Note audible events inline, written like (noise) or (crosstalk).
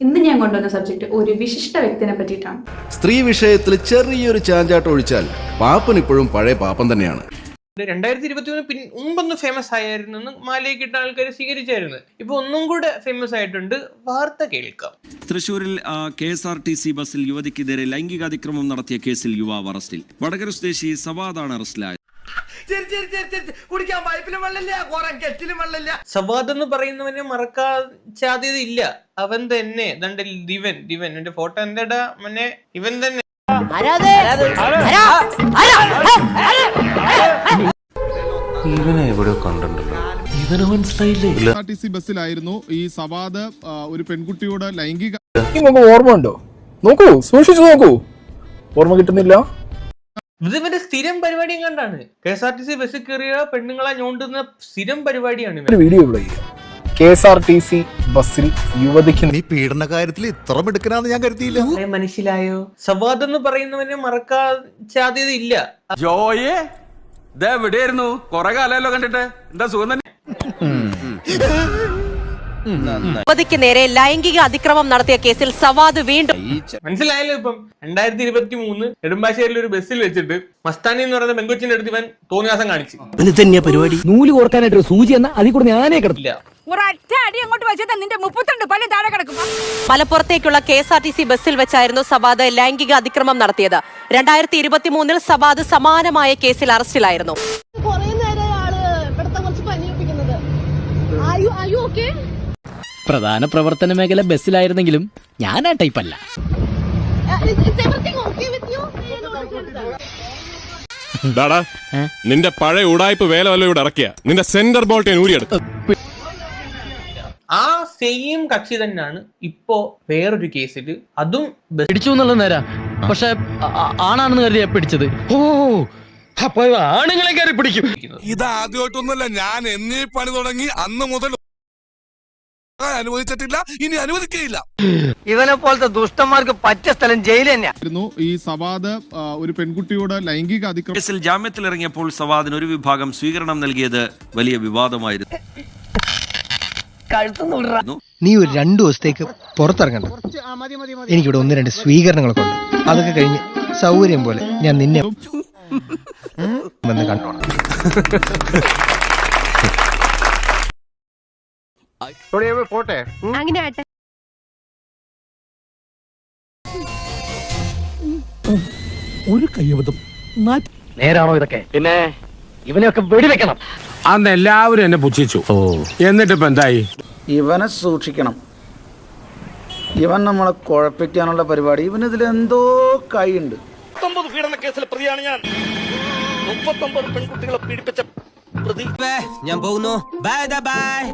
ഇന്ന് ഞാൻ കൊണ്ടുവന്ന സബ്ജക്ട് ഒരു വിശിഷ്ട വ്യക്തിനെ പറ്റിയിട്ടാണ്. സ്ത്രീ വിഷയത്തിൽ ചെറിയൊരു ചാഞ്ചാട്ടം ഒഴിച്ചാൽ പാപ്പൻ ഇപ്പോഴും പഴയ പാപ്പൻ തന്നെയാണ്. രണ്ടായിരത്തി ഇരുപത്തി മൂന്ന് പിൻ മുമ്പൊന്ന് ഫേമസ് ആയിരുന്നു മാലയിൽ കിട്ടുന്ന ആൾക്കാർ സ്വീകരിച്ചായിരുന്നു. ഇപ്പൊ ഒന്നും കൂടെ ഫേമസ് ആയിട്ടുണ്ട് വാർത്ത കേൾക്കാം. തൃശൂരിൽ K S R T C ബസ്സിൽ യുവതിക്കെതിരെ ലൈംഗിക അതിക്രമം നടത്തിയ കേസിൽ യുവാവ് അറസ്റ്റിൽ. വടകര സ്വദേശി സവാദാണ് അറസ്റ്റിലായത് പൈപ്പിലും വെള്ളമില്ല കുറെ കെറ്റിലും വെള്ളമില്ല സവാദ് എന്ന് പറയുന്നവനെ മറക്കാൻ സാധ്യത ഇല്ല അവൻ തന്നെ ദണ്ട ദിവൻ ദിവൻ എന്റെ ഫോട്ടോ എന്റെ മനെ? ഇവൻ തന്നെ. ഇവനെ എവിടെയോ കണ്ടിട്ടുണ്ടല്ലോ. ഇവനെ മനസ്സിലായില്ലേ? ആർ ടി സി ബസ്സിലായിരുന്നു. ഈ സവാദ് ആ, ഒരു പെൺകുട്ടിയോട് ലൈംഗിക നിങ്ങൾക്ക് ഓർമ്മ ഉണ്ടോ നോക്കൂ സൂക്ഷിച്ചു നോക്കൂ. ഓർമ്മ കിട്ടുന്നില്ല? ഇത് ഇവന്റെ സ്ഥിരം പരിപാടിയും കണ്ടാണ് K S R T C ബസ്സിൽ കയറിയ പെണ്ണുങ്ങളെ ഞോണ്ടുന്ന സ്ഥിരം പരിപാടിയാണ് ഒരു video K S R T C ബസ്സിൽ യുവതിക്ക് നീ പീഡന കാര്യത്തിൽ ഇത്ര മിടുക്കനാന്ന് ഞാൻ കരുതിയില്ല. മനസ്സിലായോ സവാദ് എന്ന് പറയുന്നവനെ മറക്കാൻ സാധ്യതയില്ല ജോയേ ഇതെവിടെയായിരുന്നു കൊറേ കാലമല്ലോ കണ്ടിട്ട്. എന്താ സുഖം തന്നെ? യുവതിക്ക് നേരെ ലൈംഗിക അതിക്രമം നടത്തിയ കേസിൽ സവാദ് വീണ്ടും മനസ്സിലായല്ലോ ഇപ്പം. രണ്ടായിരത്തി ഇരുപത്തി മൂന്ന് നെടുമ്പാശ്ശേരിയിൽ ഒരു ബസ്സിൽ വെച്ചിട്ട് മസ്താനി എന്ന് പറയുന്ന പെങ്കൊച്ചിന്റെ അടുത്ത് ഇവൻ തോന്നിയാസം കാണിച്ചു. പരിപാടി? നൂൽ കോർക്കാനായിട്ട് സൂചി എന്ന അതിൽ കൂടെ ഞാനേ കിടത്തില്ല ഇല്ല. അടി അങ്ങോട്ട് വെച്ചാൽ നിന്റെ മുപ്പത്തിരണ്ട് പല്ല് താഴെ കിടക്കും. മലപ്പുറത്തേക്കുള്ള K S R T C ബസ്സിൽ വെച്ചായിരുന്നു സവാദ് ലൈംഗിക അതിക്രമം നടത്തിയത്. രണ്ടായിരത്തി ഇരുപത്തി മൂന്നിൽ സവാദ് സമാനമായ കേസിൽ അറസ്റ്റിലായിരുന്നു. പ്രധാന പ്രവർത്തന മേഖല ബസ്സിലായിരുന്നെങ്കിലും ഞാൻ ആ ടൈപ്പ് അല്ല ഡാടാ നിന്റെ പഴയ ഉടായ്പ വേല വല്ല ഇവിടെ ഇറക്കിയ. നിന്റെ സെന്റർ ബോൾട്ട് ഞാൻ ഊരിയെടുത്തു. ആ സെയിം കക്ഷി തന്നെയാണ് ഇപ്പോ വേറൊരു കേസിൽ അതും പിടിച്ചു എന്നുള്ള നേരാ. പക്ഷെ ആണാണെന്ന് കരുതിയാ പിടിച്ചത്. ഓ അപ്പൊ ആണുങ്ങളെ കയറി പിടിക്കും. ഇത് ആദ്യമായിട്ടൊന്നുമല്ല ഞാൻ എന്നീ പണി തുടങ്ങി അന്ന് മുതൽ അനുവദിച്ചിട്ടില്ല. ഇനി അനുവദിക്കുകയില്ല. ഇവനെ പോലത്തെ ദുഷ്ടന്മാർക്ക് പറ്റിയ സ്ഥലം ജയിൽ തന്നെയായിരുന്നു ഈ സവാദ് ഒരു പെൺകുട്ടിയോട് ലൈംഗിക അതിക്രമ കേസിൽ ജാമ്യത്തിലിറങ്ങിയപ്പോൾ സവാദിന് ഒരു വിഭാഗം സ്വീകരണം നൽകിയത് വലിയ വിവാദമായിരുന്നു. നീ ഒരു രണ്ടു ദിവസത്തേക്ക് പുറത്തിറങ്ങണ്ട. എനിക്കിവിടെ ഒന്ന് രണ്ട് സ്വീകരണങ്ങളൊക്കെ ഉണ്ട് അതൊക്കെ കഴിഞ്ഞ് സൗകര്യം പോലെ ഞാൻ നിന്നെ വന്ന് കണ്ടോളാം. (laughs) അങ്ങനെ ആട്ടെ. ഒരു കയ്യബദ്ധം. നേരാണോ ഇതൊക്കെ? പിന്നെ? ഇവനെയൊക്കെ വെടിവെക്കണം. അന്ന് എല്ലാവരും എന്നെ പുച്ഛിച്ചു. എന്നിട്ട് ഇപ്പൊ എന്തായി? ഇവനെ സൂക്ഷിക്കണം. ഇവൻ നമ്മളെ കുഴപ്പിക്കാനുള്ള പരിപാടി. ഇവനിതിൽ എന്തോ കൈയുണ്ട്. പീഡന കേസിലെ പ്രതിയാണ് ഞാൻ. മുപ്പത്തൊമ്പത് പെൺകുട്ടികളെ പീഡിപ്പിച്ച പ്രതി ഞാൻ പോകുന്നു. Bye bye